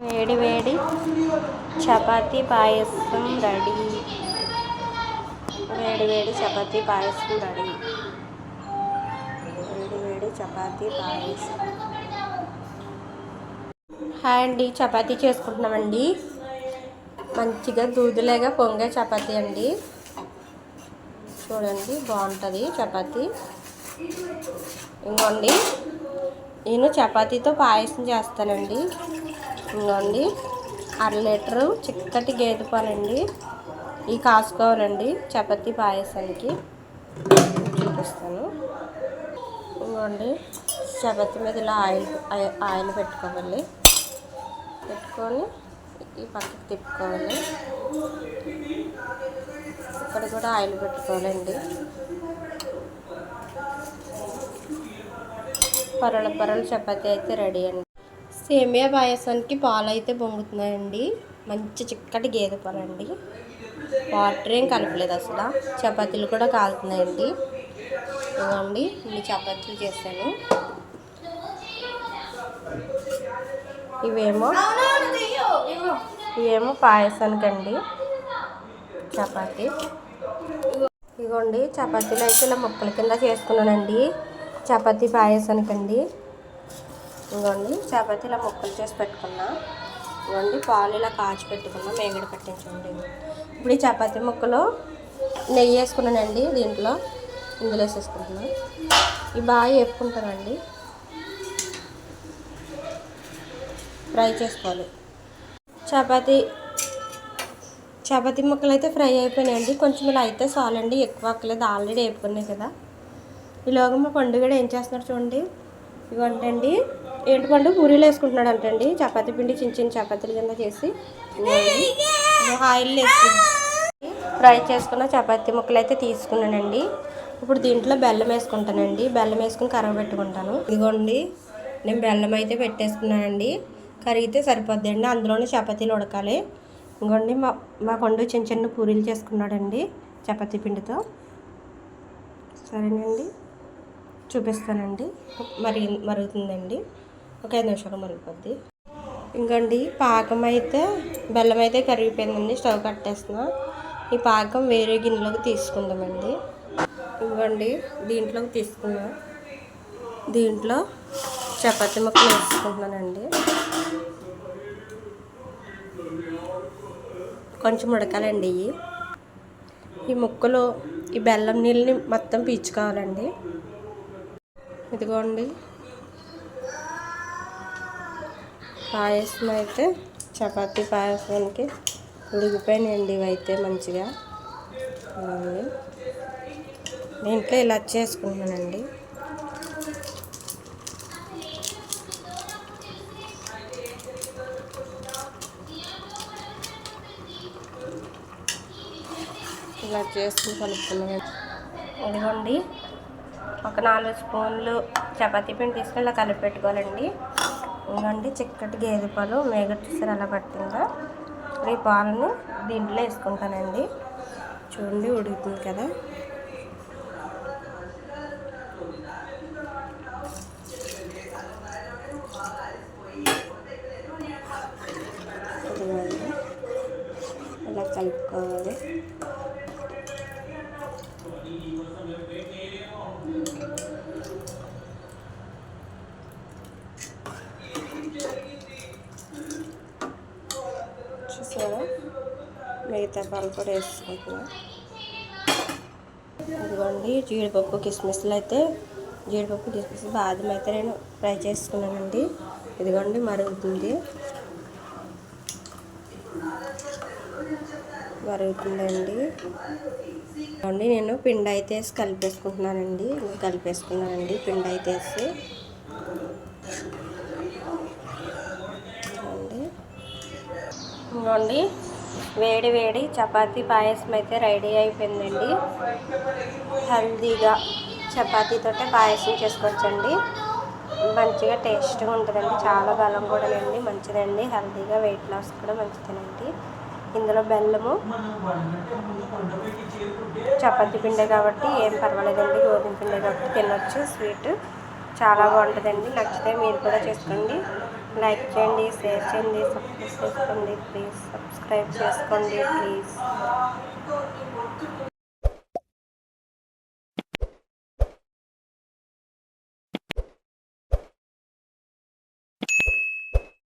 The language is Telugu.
వేడి వేడి చపాతి పాయసం రెడీ. వేడి వేడి చపాతీ పాయసం రెడీ. వేడి వేడి చపాతి పాయసం. హాయ్ అండి చపాతీ చేసుకుంటున్నామండి. మంచిగా దూదులేగా పొంగే చపాతీ అండి. చూడండి బాగుంటుంది చపాతీ. ఇంకోండి నేను చపాతీతో పాయసం చేస్తానండి. ఇంకోండి అర లీటరు చిక్కటి గేదె పాలండి. ఇవి కాసుకోవాలండి చపాతీ పాయసానికి. చూపిస్తాను. ఇంకోండి చపాతీ మీద ఇలా ఆయిల్ ఆయిల్ పెట్టుకోవాలి. పెట్టుకొని ఈ పక్కకి తిప్పుకోవాలి. ఇక్కడ కూడా ఆయిల్ పెట్టుకోవాలండి. పరల పరల చపాతి అయితే రెడీ అండి. సేమియా పాయసానికి పాలు అయితే పొంగుతున్నాయండి. మంచి చిక్కటి గేదె పాలండి. వాటర్ ఏం కలపలేదు అసలు. చపాతీలు కూడా కాలుతున్నాయండి. ఇవ్వండి ఇన్ని చపాతీలు చేశాను. ఇవేమో ఇవేమో పాయసానికండి. చపాతీ. ఇగోండి చపాతీలు అయితే ఇలా ముక్కల కింద చేసుకున్నానండి. చపాతీ పాయసానికండి. ఇగోండి చపాతి ఇలా ముక్కలు చేసి పెట్టుకున్నా. ఇవ్వండి పాలు ఇలా కాచి పెట్టుకున్నా. మేగడ పట్టించండి ఇప్పుడు ఈ చపాతి ముక్కలు నెయ్యి వేసుకున్నానండి దీంట్లో. ఇందులో వేసేసుకుంటున్నా. ఇవి బాగా వేపుకుంటానండి. ఫ్రై చేసుకోవాలి. చపాతీ చపాతీ ముక్కలు అయితే ఫ్రై అయిపోయినాయండి. కొంచెం ఇలా అయితే చాలండి. ఎక్కువ అక్కలేదు ఆల్రెడీ వేపుకున్నాయి కదా. ఈలోగా మా పండుగ ఏం చేస్తున్నారు చూడండి. ఇవ్వంటండి ఏంటి పండు? పూరీలు వేసుకుంటున్నాడు అంటండి చపాతీ పిండి చిన్న చిన్న చపాతీలు కింద చేసి ఆయిల్ వేసి ఫ్రై చేసుకున్న చపాతీ ముక్కలు అయితే తీసుకున్నానండి. ఇప్పుడు దీంట్లో బెల్లం వేసుకుంటానండి. బెల్లం వేసుకుని కరగబెట్టుకుంటాను ఇదిగోండి. నేను బెల్లం అయితే పెట్టేసుకున్నానండి. కరిగితే సరిపోద్దండి. అందులోనే చపాతీలు ఉడకాలి. ఇంకోండి మా మా కొండు చిన్న చిన్న పూరీలు చేసుకున్నాడండి చపాతీ పిండితో. సరేనండి. చూపిస్తానండి. మరి మరుగుతుందండి. ఒక ఐదు నిమిషాలు మరుగుతుంది. ఇంకండి పాకం అయితే బెల్లం అయితే కరిగిపోయిందండి. స్టవ్ కట్టేస్తున్నా. ఈ పాకం వేరే గిన్నెలోకి తీసుకుందామండి. ఇవ్వండి దీంట్లోకి తీసుకున్నా. దీంట్లో చపాతి ముక్కలు వేసుకుంటున్నానండి. కొంచెం ఉడకాలండి ఇవి. ఈ ముక్కలు ఈ బెల్లం నీళ్ళని మొత్తం పీల్చుకోవాలండి. ఇదిగోండి. పాయసం అయితే చపాతీ పాయసానికి ఉడిగిపోయినాయండి ఇవైతే మంచిగా. ఇదిగోండి. దీంట్లో ఇలా చేసుకుంటున్నానండి. ఇలా చేసుకుని కలుపుకున్నాను ఇదిగోండి. ఒక నాలుగు స్పూన్లు చపాతీ పిండి తీసుకొని ఇలా కలిపి పెట్టుకోవాలండి. ఇంకండి చిక్కటి గేదె పాలు. మేగడ చూసారు అలా పట్టిందా ఈ పాలను దీంట్లో వేసుకుంటానండి. చూడండి ఉడుకుతుంది కదా. ఇలా కలుపుకోవాలి. చూసారా? మిగతా పాలు కూడా వేసుకుంటున్నా. ఇదిగోండి జీడిపప్పు కిస్మిస్లు అయితే జీడిపప్పు కిస్మిస్ బాదం అయితే నేను ఫ్రై చేసుకున్నానండి. ఇదిగోండి మరుగుతుంది. మరుగుతుందండి. ఇదిగోండి నేను పిండి అయితే వేసి కలిపేసుకుంటున్నానండి. కలిపేసుకున్నానండి పిండి అయితే వేసి. ఇదిగోండి వేడి వేడి చపాతీ పాయసం అయితే రెడీ అయిపోయిందండి. హెల్దీగా చపాతీతో పాయసం చేసుకోవచ్చండి. మంచిగా టేస్ట్గా ఉంటుందండి. చాలా బలం కూడా అండి. మంచిదండి. హెల్తీగా వెయిట్ లాస్ కూడా మంచిదేనండి. ఇందులో బెల్లము చపాతి పిండే కాబట్టి ఏం పర్వాలేదండి. గోధుమ పిండే కాబట్టి తినొచ్చు. స్వీట్ చాలా బాగుంటుందండి. నచ్చితే మీరు కూడా చేసుకోండి. లైక్ చేయండి షేర్ చేయండి సబ్స్క్రైబ్ చేసుకోండి ప్లీజ్ సబ్స్క్రైబ్ చేసుకోండి ప్లీజ్